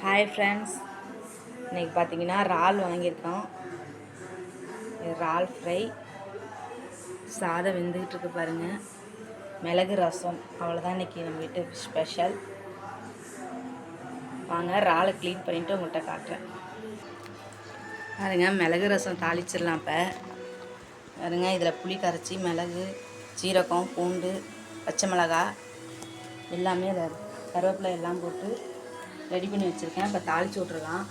Hi friends இன்றைக்கி பார்த்தீங்கன்னா இறால் வாங்கியிருக்கோம். இறால் ஃப்ரை சாதம் வெந்துக்கிட்டு இருக்கு பாருங்கள் மிளகு ரசம். அவ்வளோதான் இன்றைக்கி நம்ம வீட்டு ஸ்பெஷல் வாங்க இறாலை க்ளீன் பண்ணிவிட்டு உங்கள்கிட்ட காட்டுறேன். பாருங்க மிளகு ரசம் தாளிச்சிடலாம் இப்போ. பாருங்க இதில் புளி கரைச்சி மிளகு சீரகம் பூண்டு பச்சை மிளகா எல்லாமே அதை கருவேப்பிலை எல்லாம் போட்டு ரெடி பண்ணி வச்சுருக்கேன். இப்போ தாளிச்சு விட்ருலாம்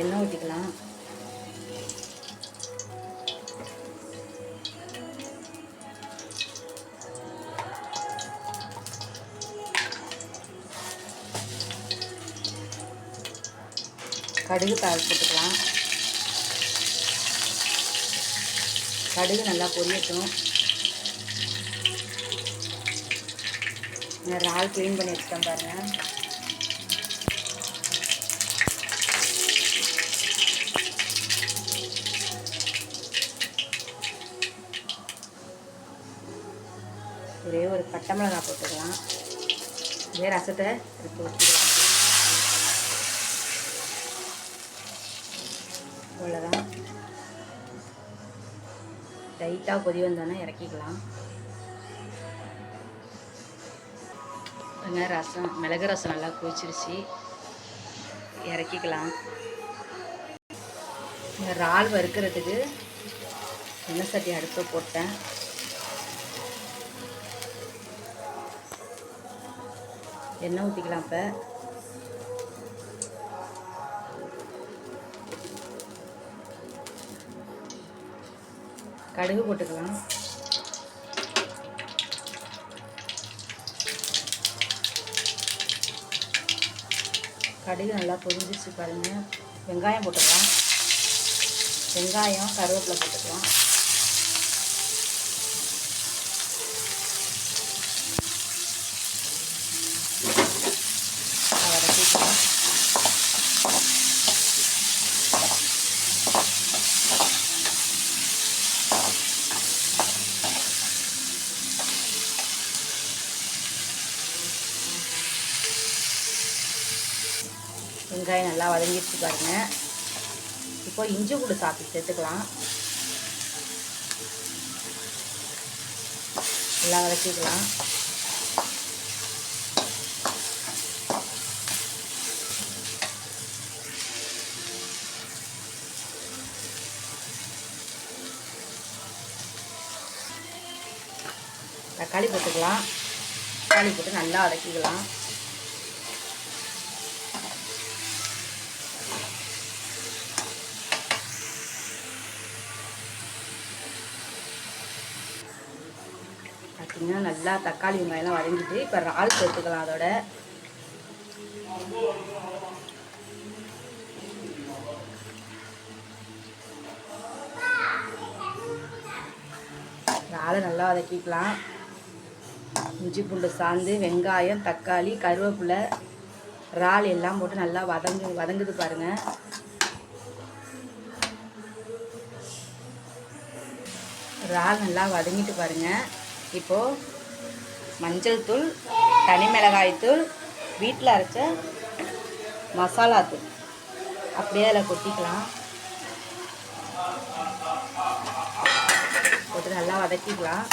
எண்ணெய் ஊற்றிக்கலாம் கடுகு தாள் போட்டுக்கலாம். கடுகு நல்லா பொரியட்டும். நான் இறால் க்ளீன் பண்ணி வச்சுட்டேன் பாருங்கள் ஒரே ஒரு பட்டை மிளகாய் போட்டுக்கலாம். இதே ரசத்தை எடுத்து வச்சுக்கலாம் அவ்வளோதான் லைட்டாக கொதி வந்தோன்னே இறக்கிக்கலாம். பாருங்க ரசம் மிளகு ரசம் நல்லா கொதிச்சிருச்சு. இறக்கிக்கலாம். இந்த இறால் வறுக்கிறதுக்கு எண்ணெய் சட்டி அடுப்பை போட்டேன். எண்ணெய் ஊற்றிக்கலாம் இப்போ. கடுகு போட்டுக்கலாம். கடுகு நல்லா பொரிஞ்சிச்சு பாருங்கள் வெங்காயம் போட்டுக்கலாம். வெங்காயம் கருவேப்பிலை போட்டுக்கலாம் வதக்கிக்கலாம் வெங்காயம் நல்லா வதங்கிடுச்சு பாருங்க. இப்போ இஞ்சி கூட சாப்பிட்டு சேர்த்துக்கலாம். நல்லா வதக்கிக்கலாம். தக்காளி போட்டுக்கலாம். தக்காளி போட்டு நல்லா வதக்கிக்கலாம். பார்த்தீங்கன்னா நல்லா தக்காளி வெங்காயம்லாம் வதங்கிட்டு இப்போ இறால் சேர்த்துக்கலாம் அதோட. இறாலை நல்லா வதக்கிக்கலாம். இஞ்சி பூண்டு சாந்து வெங்காயம் தக்காளி கருவேப்பிலை இறால் எல்லாம் போட்டு நல்லா வதங்கு வதங்குது பாருங்கள் இறால் நல்லா வதங்கிட்டு பாருங்கள் இப்போது மஞ்சள் தூள் தனி மிளகாய் தூள் வீட்டில் அரைச்ச மசாலா தூள். அப்படியே அதில் கொட்டிக்கலாம். போட்டு நல்லா வதக்கிக்கலாம்.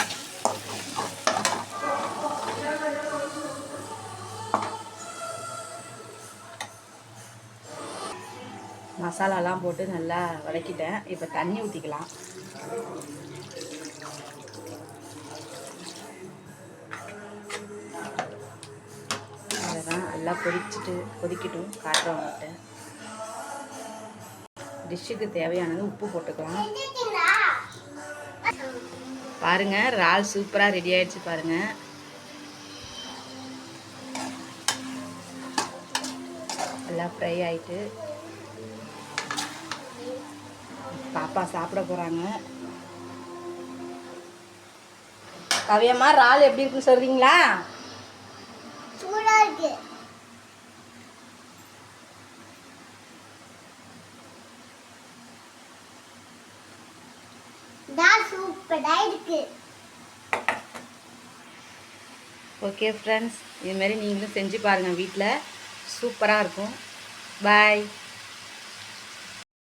மசாலாலாம் போட்டு நல்லா வதக்கிட்டேன். இப்போ தண்ணி ஊற்றிக்கலாம் நல்லா கொதிச்சுட்டு கொதிக்கட்டும். காட்டுறவங்ககிட்ட டிஷ்ஷுக்கு தேவையானது உப்பு போட்டுக்கலாம். பாருங்க இறால் சூப்பராக ரெடி ஆயிடுச்சு பாருங்க. நல்லா ஃப்ரை ஆயிட்டு. பாப்பா சாப்பிட போகிறாங்க கவியம்மா இறால் எப்படி இருக்குன்னு சொல்கிறீங்களா சூடா இருக்கு. ஓகே ஃப்ரெண்ட்ஸ் இதுமாரி நீங்களும் செஞ்சு பாருங்கள் வீட்டில் சூப்பராக இருக்கும். பாய்